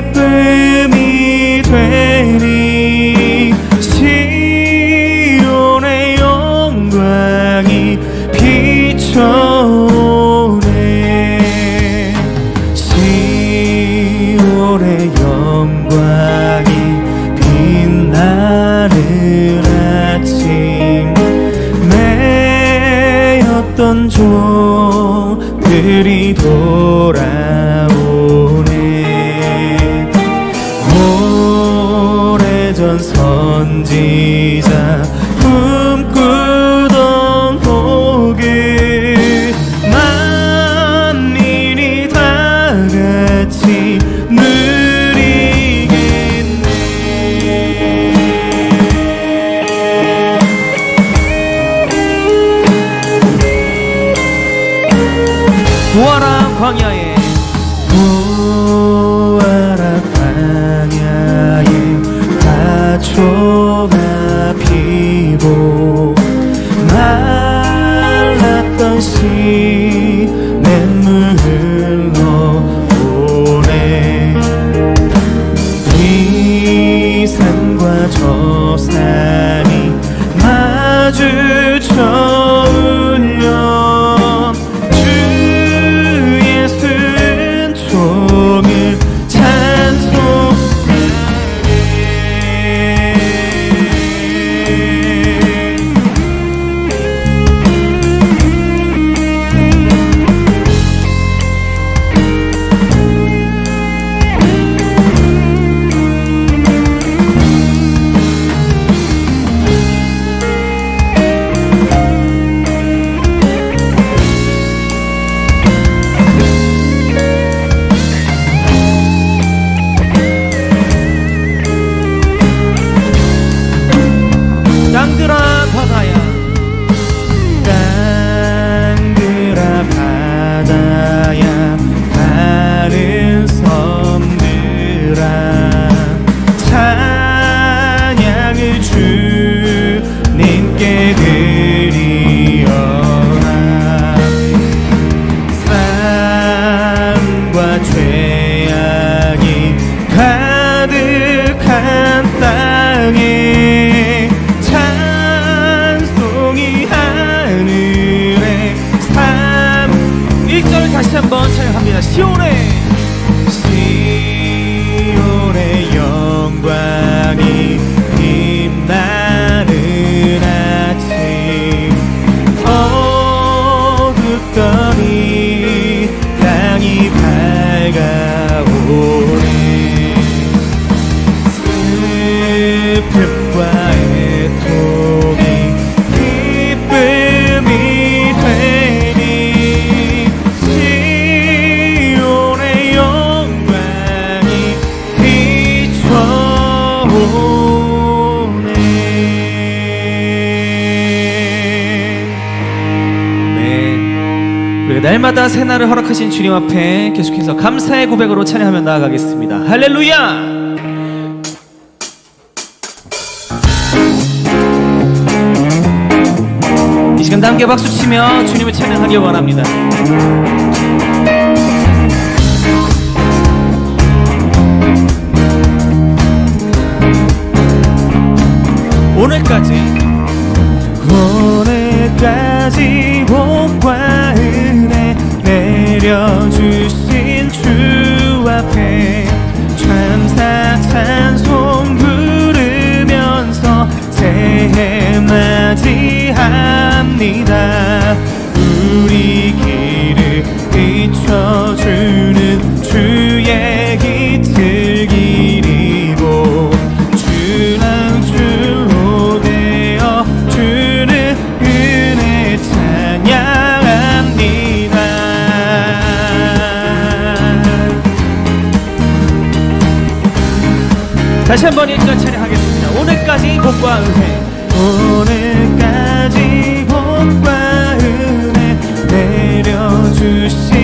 sleeping 내 눈물 흘러 끝까지 날마다 새날을 허락하신 주님 앞에 계속해서 감사의 고백으로 찬양하며 나아가겠습니다. 할렐루야! 이 시간 함께 박수치며 주님을 찬양하기 원합니다. 한번 일절 찬양하겠습니다. 오늘까지 복과 은혜. 오늘까지 복과 은혜 내려주시.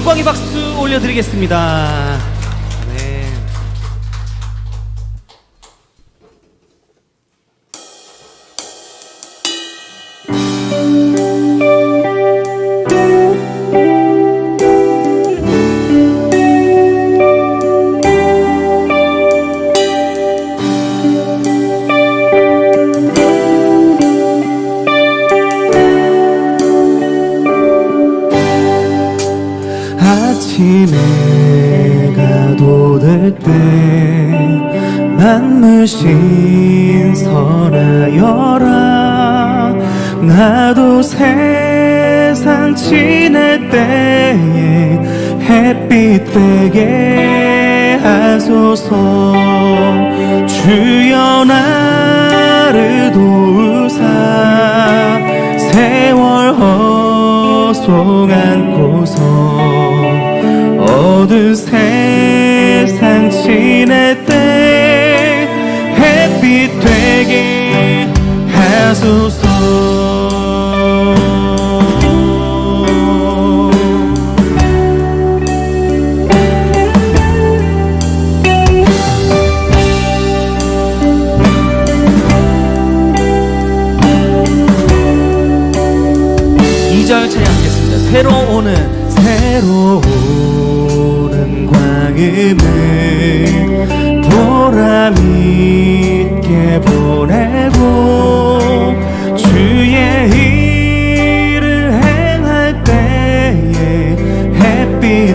영광의 박수 올려드리겠습니다. 만물 신선하여라. 나도 세상 지낼 때에 햇빛 되게 하소서. 주여 나를 도우사. 세월 허송 안고서 어두새 세상 지낼 때 빛 되게 하소서.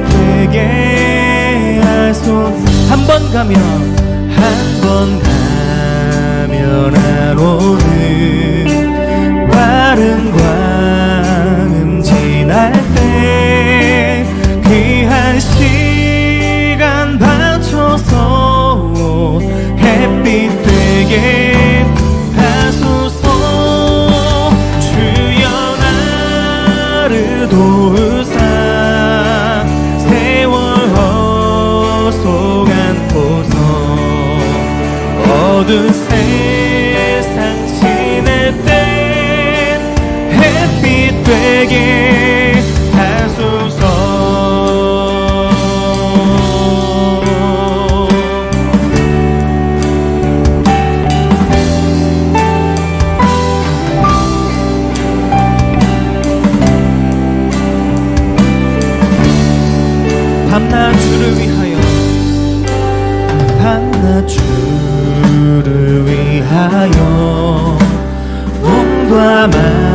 되게 하소. 한 번 가면 한 번 가면 안 오는 바른 광음 지날 때. 모든 세상 지낼 땐 햇빛 되길 my mind.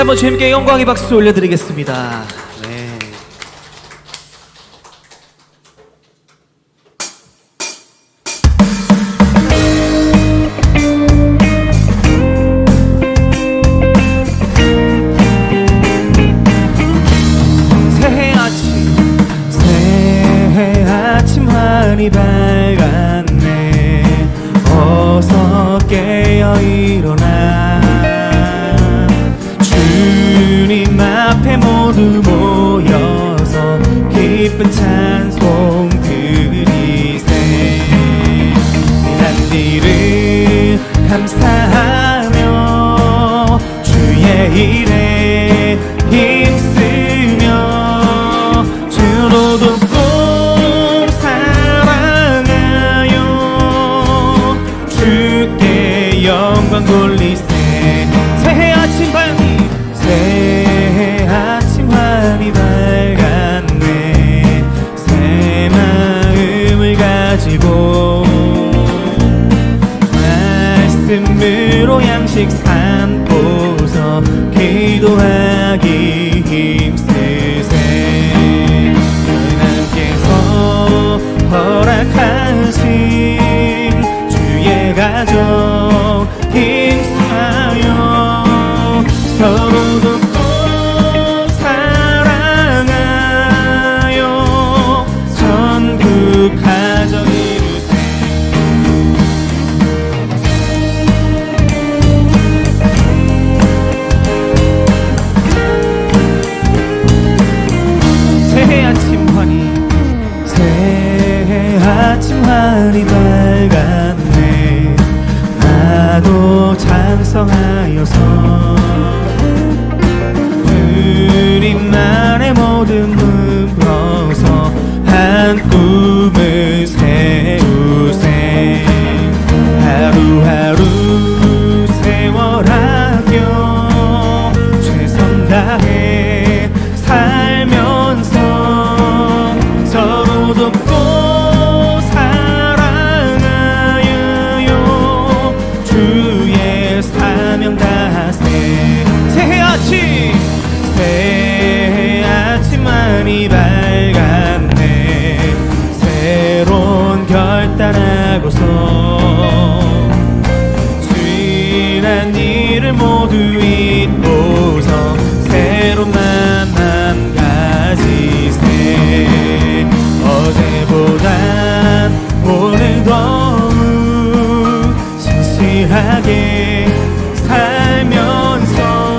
한번 주님께 영광의 박수 올려드리겠습니다. 환희 밝았네. 나도 찬성하여서 주님만의 모든 문 풀어서 한 잊고서 새로운 만남 가지세 어제보단 오늘 더욱 진실하게 살면서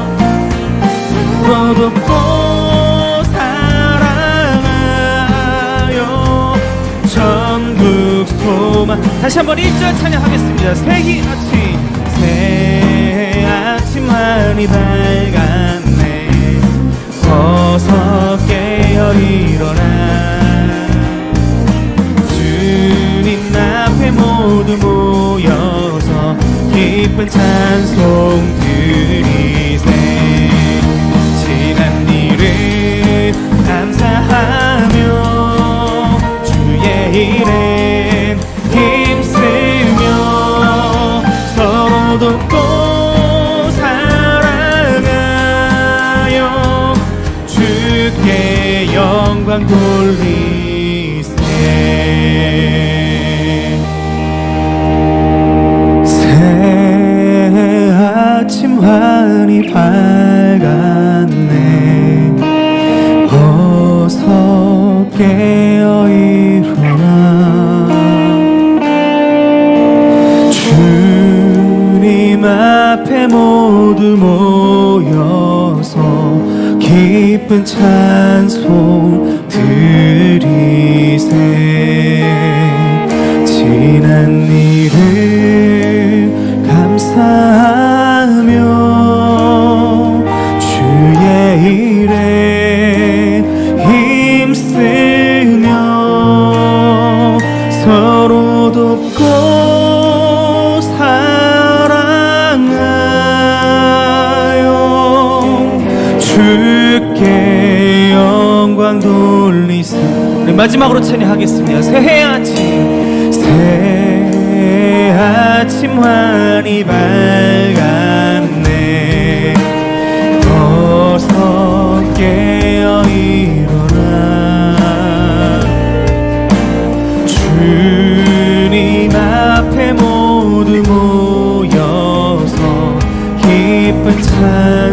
소망 다시 한번 1절 찬양하겠습니다. 새해 아침 하늘이 밝았네. 어서 깨어 일어나. 주님 앞에 모두 모여서 기쁜 찬송 드리세. 지난 일을 감사하며 주의 일엔 영광 돌리세 새 아침 환히 밝았네. 어서 깨어 일어나. 주님 앞에 모두 모여서 기쁜 찬송 그리세. 지난 일을 감사하 마지막으로 찬양하겠습니다. 새해 아침, 새해 아침 환히 밝았네. 어서 깨어 일어나. 주님 앞에 모두 모여서 기쁜 찬